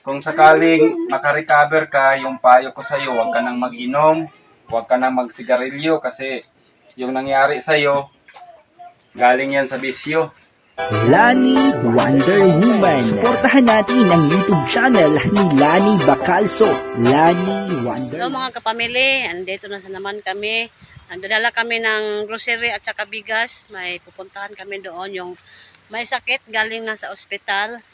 kung sakaling makarecover ka, yung payo ko sa'yo, huwag ka nang mag-inom, huwag ka nang magsigarilyo kasi yung nangyari sa'yo, galing yan sa bisyo. Lani Wonder Woman. Suportahan natin ang YouTube channel ni Lani Bacalso. Lani Wonder Hello mga kapamilya, andito na sa naman kami. Nagdadala kami ng grocery at saka bigas. May pupuntahan kami doon yung may sakit galing na sa ospital.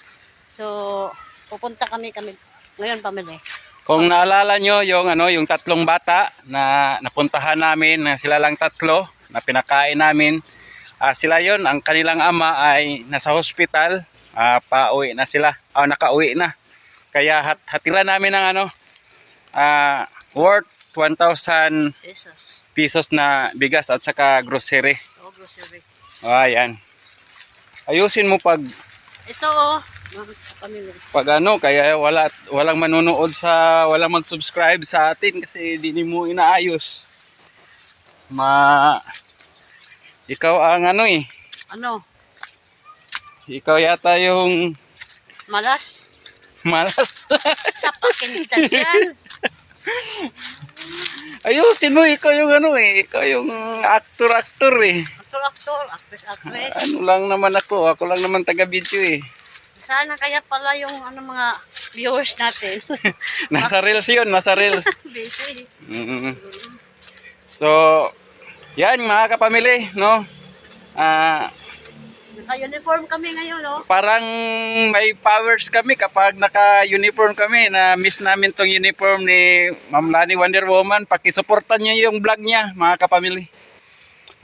So, pupunta kami kami ngayon pamilya. Kung naalala nyo yung ano yung tatlong bata na napuntahan namin na sila lang tatlo na pinakain namin ah, sila yon ang kanilang ama ay nasa hospital ah, pauwi na sila ah, nakauwi na kaya hat hatiran namin ng ano ah, worth 1,000 Jesus. pesos na bigas at saka grocery Oh, grocery. oh, ayan ayusin mo pag Ito oh. Pag ano kaya wala walang manonood sa walang mag-subscribe sa atin kasi di mo inaayos ma ikaw ang ano eh Ano? ikaw yata yung Malas? malas Sapakin kita dyan. ayusin mo ikaw yung ano eh ikaw yung actor actor eh Aktor-aktor, actress-actress. ano lang naman ako ako lang naman taga video eh Sana kaya pala yung ano mga viewers natin. nasa reels yun nasa reels Busy. Mm. So, yan mga kapamili, no? Ah, Naka-uniform kami ngayon, oh. parang may powers kami kapag naka-uniform kami na miss namin tong uniform ni Ma'am Lani Wonder Woman. Pakisuportan niyo yung vlog niya, mga kapamili.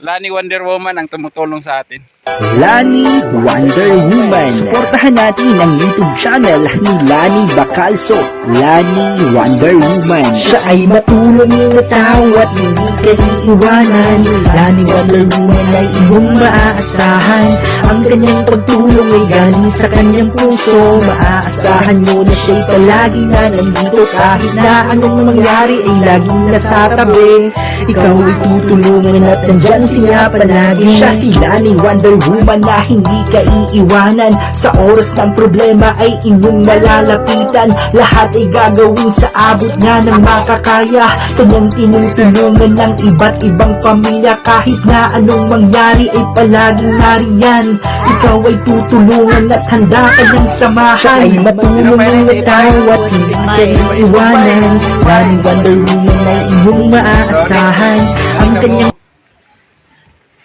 Lani Wonder Woman ang tumutulong sa atin. Lani Wonder Woman. Suportahan natin ang YouTube channel ni Lani Bacalso. Lani Wonder Woman. Siya ay matulong na tao at hindi ka iiwanan. Lani Wonder Woman ay iyong maaasahan. Ang kanyang pagtulong ay galing sa kanyang puso. Maaasahan mo na siya'y palagi na nandito kahit na anong mangyari ay laging nasa tabi. Ikaw ay tutulungan at nandyan siya palagi. Siya si Lani Wonder Woman na hindi ka iiwanan. Sa oras ng problema ay inyong malalapitan. Lahat ay gagawin sa abot nga ng makakaya. Kanyang tinutulungan ng iba't ibang pamilya. Kahit na anong mangyari ay palaging nariyan. Ikaw ay tutulungan at handa ka ng samahan. Siya ay matulong na tao at hindi ka iiwanan. Lani Wonder Woman ay iyong maaasahan. Ang kanyang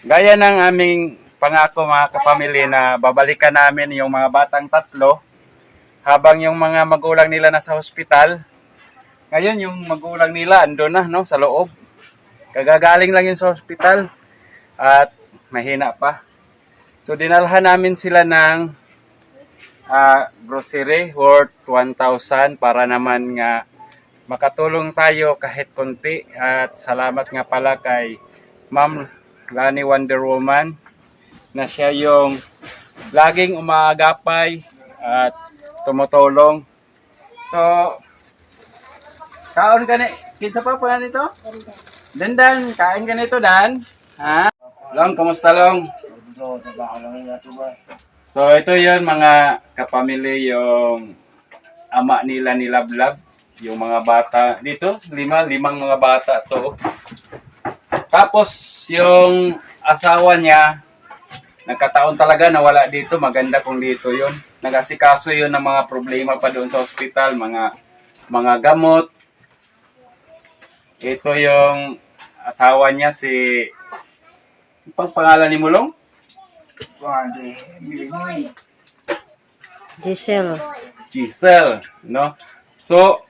Gaya ng aming pangako mga kapamilya na babalikan namin yung mga batang tatlo habang yung mga magulang nila nasa hospital. Ngayon yung magulang nila ando na no sa loob. Kagagaling lang yun sa hospital at mahina pa. So dinalhan namin sila ng ah, grocery worth 1,000 para naman nga makatulong tayo kahit konti at salamat nga pala kay Ma'am Lani Wonder Woman na siya yung laging umaagapay at tumutulong. So, kaon ka ni, kinsa pa pa nito? Dandan, kain ka nito, Dan. Ha? Long, kamusta Long? So, ito yon mga kapamilya yung ama nila ni Love. Yung mga bata dito, lima, limang mga bata to. Tapos, yung asawa niya, nagkataon talaga na wala dito. Maganda kung dito yon Nagasikaso yun ng mga problema pa doon sa ospital, mga mga gamot. Ito yung asawa niya si... Pang pangalan ni Mulong? Giselle. Giselle, no? So,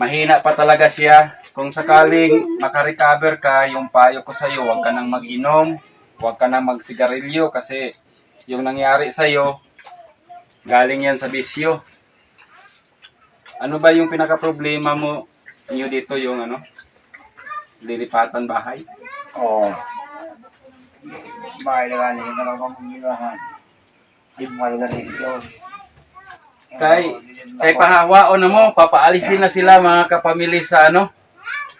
mahina pa talaga siya. Kung sakaling makarecover ka, yung payo ko sa'yo, huwag ka nang mag-inom, huwag ka nang magsigarilyo kasi yung nangyari sa'yo, galing yan sa bisyo. Ano ba yung pinaka-problema mo niyo dito yung ano? Lilipatan bahay? Oo. Bahay na hindi na lang gani yun. Kay kay pahawaon na mo, papaalisin na sila mga kapamilya sa ano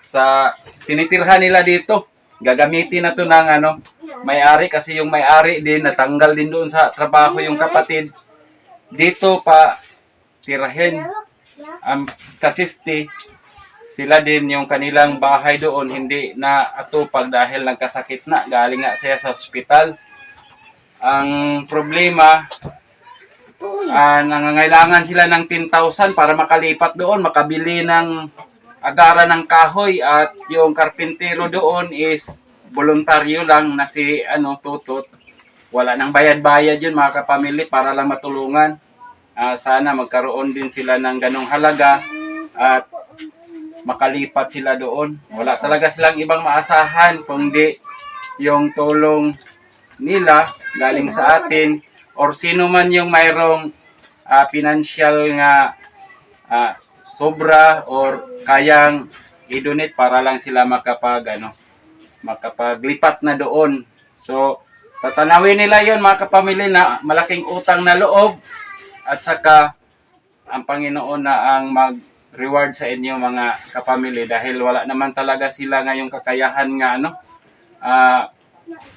sa tinitirhan nila dito. Gagamitin na to ng ano may-ari kasi yung may-ari din natanggal din doon sa trabaho yung kapatid. dito pa tirahin. Ang kasisti sila din yung kanilang bahay doon hindi na atupag dahil nagkasakit na. Galing nga siya sa ospital. Ang problema ah nangangailangan sila ng 10,000 para makalipat doon makabili ng agara ng kahoy at yung karpintero doon is voluntaryo lang na si ano tutot wala nang bayad-bayad yun mga kapamilya para lang matulungan Ah, sana magkaroon din sila ng ganong halaga at makalipat sila doon. Wala talaga silang ibang maasahan kundi yung tulong nila galing sa atin or sino man yung mayroong ah, financial nga ah, sobra or kayang i-donate para lang sila makapag ano makapaglipat na doon. So, tatanawin nila yon mga kapamilya na malaking utang na loob. At saka ang Panginoon na ang mag-reward sa inyo mga kapamilya dahil wala naman talaga sila ngayong kakayahan nga ano ah,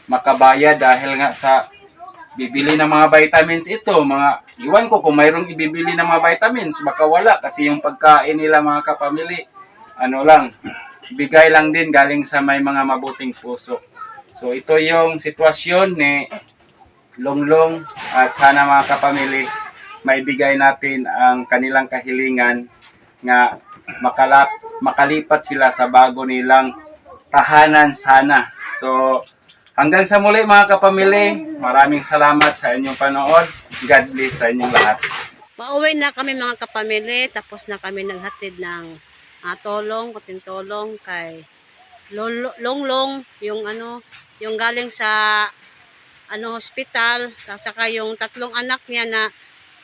makabayad dahil nga sa bibili ng mga vitamins ito. Mga iwan ko kung mayroong ibibili ng mga vitamins baka wala. Kasi yung pagkain nila mga kapamilya ano lang bigay lang din galing sa may mga mabuting puso so ito yung sitwasyon ni Longlong at sana mga kapamilya maibigay natin ang kanilang kahilingan nga makalap, makalipat sila sa bago nilang tahanan sana. So, hanggang sa muli mga kapamilya, maraming salamat sa inyong panood. God bless sa inyong lahat. Pauwi na kami mga kapamilya, tapos na kami naghatid ng ah, tolong, kuting tolong kay Longlong, yung ano, yung galing sa ano hospital, saka yung tatlong anak niya na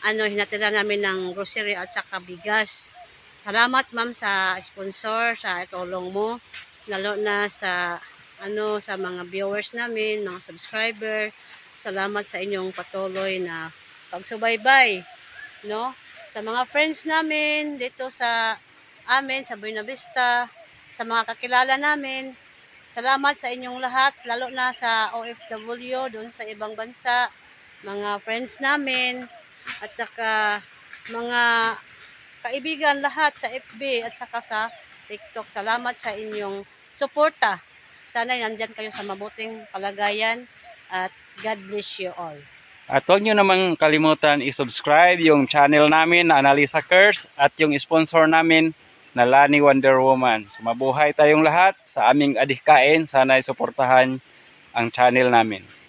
ano hinatira namin ng grocery at saka bigas. Salamat ma'am sa sponsor, sa tulong mo, lalo na sa ano sa mga viewers namin, mga subscriber. Salamat sa inyong patuloy na pagsubaybay no? Sa mga friends namin dito sa amin, sa Buena Vista, sa mga kakilala namin, salamat sa inyong lahat, lalo na sa OFW, doon sa ibang bansa, mga friends namin, at saka mga kaibigan lahat sa FB at saka sa TikTok. Salamat sa inyong suporta. Sana nandyan kayo sa mabuting kalagayan at God bless you all. At huwag nyo namang kalimutan i-subscribe yung channel namin na Analisa Curse at yung sponsor namin na Lani Wonder Woman. So, mabuhay tayong lahat sa aming adhikain. Sana isuportahan ang channel namin.